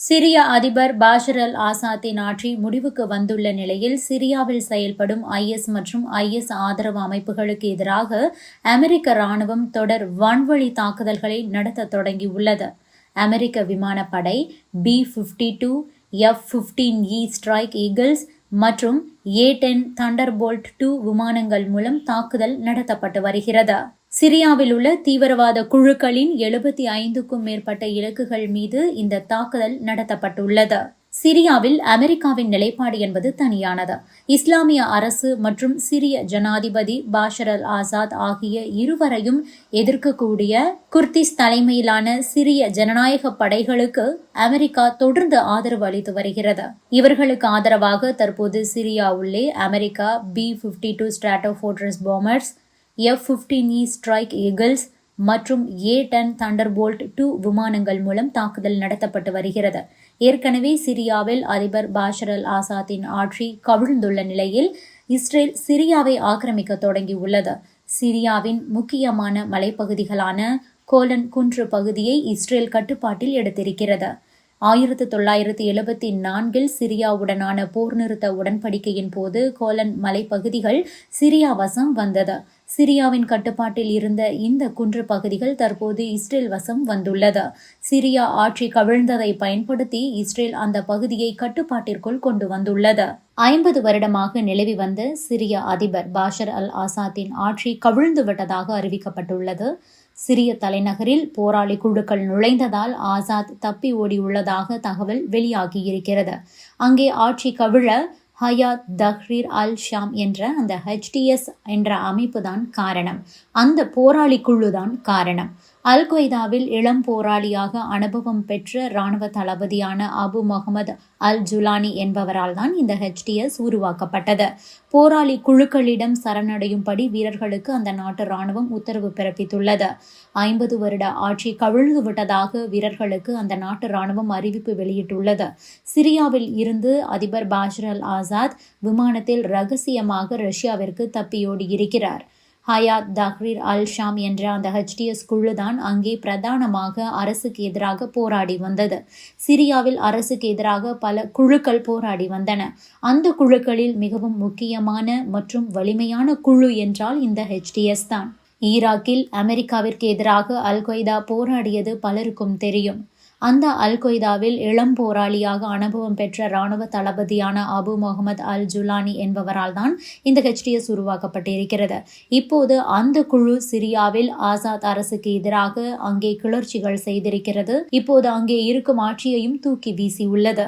சிரிய அதிபர் பாஷர் அல் ஆசாத்தின் ஆட்சி முடிவுக்கு வந்துள்ள நிலையில் சிரியாவில் செயல்படும் ஐஎஸ் மற்றும் ஐஎஸ் ஆதரவு அமைப்புகளுக்கு எதிராக அமெரிக்க ராணுவம் தொடர் வான்வழி தாக்குதல்களை நடத்த தொடங்கியுள்ளது. அமெரிக்க விமானப்படை B fifty two F fifteen E strike eagles மற்றும் ஏ டென் தண்டர்போல்ட் டூ விமானங்கள் மூலம் தாக்குதல் நடத்தப்பட்டு வருகிறது. சிரியாவில் உள்ள தீவிரவாத குழுக்களின் எழுபத்தி ஐந்துக்கும் மேற்பட்ட இலக்குகள் மீது இந்த தாக்குதல் நடத்தப்பட்டுள்ளது. சிரியாவில் அமெரிக்காவின் நிலைப்பாடு என்பது தனியானது. இஸ்லாமிய அரசு மற்றும் சிரிய ஜனாதிபதி பாஷர் அல் ஆசாத் ஆகிய இருவரையும் எதிர்க்கக்கூடிய குர்திஸ் தலைமையிலான சிரிய ஜனநாயக படைகளுக்கு அமெரிக்கா தொடர்ந்து ஆதரவு அளித்து வருகிறது. இவர்களுக்கு ஆதரவாக தற்போது சிரியா உள்ளே America B fifty two Stratofortress bombers F fifteen E strike eagles மற்றும் ஏ டென் தண்டர்போல்ட் டூ விமானங்கள் மூலம் தாக்குதல் நடத்தப்பட்டு வருகிறது. ஏற்கனவே சிரியாவில் அதிபர் பாஷர் அல் ஆசாத்தின் ஆட்சி கவிழ்ந்துள்ள நிலையில் இஸ்ரேல் சிரியாவை ஆக்கிரமிக்க தொடங்கியுள்ளது. சிரியாவின் முக்கியமான மலைப்பகுதிகளான கோலன் குன்று பகுதியை இஸ்ரேல் கட்டுப்பாட்டில் எடுத்திருக்கிறது. ஆயிரத்து தொள்ளாயிரத்து எழுபத்தி நான்கில் சிரியாவுடனான போர் நிறுத்த உடன்படிக்கையின் போது கோலன் மலைப்பகுதிகள் சிரியா வசம் வந்தது. சிரியாவின் கட்டுப்பாட்டில் இருந்த இந்த குன்று பகுதிகள் தற்போது இஸ்ரேல் வசம் வந்துள்ளது. சிரியா ஆட்சி கவிழ்ந்ததை பயன்படுத்தி இஸ்ரேல் அந்த பகுதியை கட்டுப்பாட்டிற்குள் கொண்டு வந்துள்ளது. ஐம்பது வருடமாக நிலவி வந்த சிரிய அதிபர் பாஷர் அல் ஆசாத்தின் ஆட்சி கவிழ்ந்து விட்டதாக அறிவிக்கப்பட்டுள்ளது. சிரிய தலைநகரில் போராளி குழுக்கள் நுழைந்ததால் ஆசாத் தப்பி ஓடியுள்ளதாக தகவல் வெளியாகியிருக்கிறது. அங்கே ஆட்சி கவிழ ஹயாத் தஹ்ரீர் அல் ஷாம் என்ற அந்த ஹெச்டிஎஸ் என்ற அமைப்பு தான் காரணம். அந்த போராளி குழு தான் காரணம். அல் கொய்தாவில் இளம் போராளியாக அனுபவம் பெற்ற இராணுவ தளபதியான அபு முகமது அல் ஜுலானி என்பவரால் தான் இந்த ஹெச்டிஎஸ் உருவாக்கப்பட்டது. போராளி குழுக்களிடம் சரணடையும்படி வீரர்களுக்கு அந்த நாட்டு ராணுவம் உத்தரவு பிறப்பித்துள்ளது. ஐம்பது வருட ஆட்சி கவிழ்ந்து விட்டதாக வீரர்களுக்கு அந்த நாட்டு ராணுவம் அறிவிப்பு வெளியிட்டுள்ளது. சிரியாவில் இருந்து அதிபர் பாஷர் அல் ஆசாத் விமானத்தில் ரகசியமாக ரஷ்யாவிற்கு தப்பியோடி இருக்கிறார் ஹயாத் தஹ்ரீர் அல் ஷாம் என்ற அந்த ஹெச்டிஎஸ் குழு தான் அங்கே பிரதானமாக அரசுக்கு எதிராக போராடி வந்தது. சிரியாவில் அரசுக்கு எதிராக பல குழுக்கள் போராடி வந்தன. அந்த குழுக்களில் மிகவும் முக்கியமான மற்றும் வலிமையான குழு என்றால் இந்த ஹெச்டிஎஸ் தான். ஈராக்கில் அமெரிக்காவிற்கு எதிராக அல் கொய்தா போராடியது பலருக்கும் தெரியும். அந்த அல் கொய்தாவில் இளம் போராளியாக அனுபவம் பெற்ற இராணுவ தளபதியான அபு முகமது அல் ஜுலானி என்பவரால் தான் இந்த ஹெச்டிஎஸ் உருவாக்கப்பட்டிருக்கிறது. இப்போது அந்த குழு சிரியாவில் ஆசாத் அரசுக்கு எதிராக அங்கே கிளர்ச்சிகள் செய்திருக்கிறது. இப்போது அங்கே இருக்கும் ஆட்சியையும் தூக்கி வீசியுள்ளது.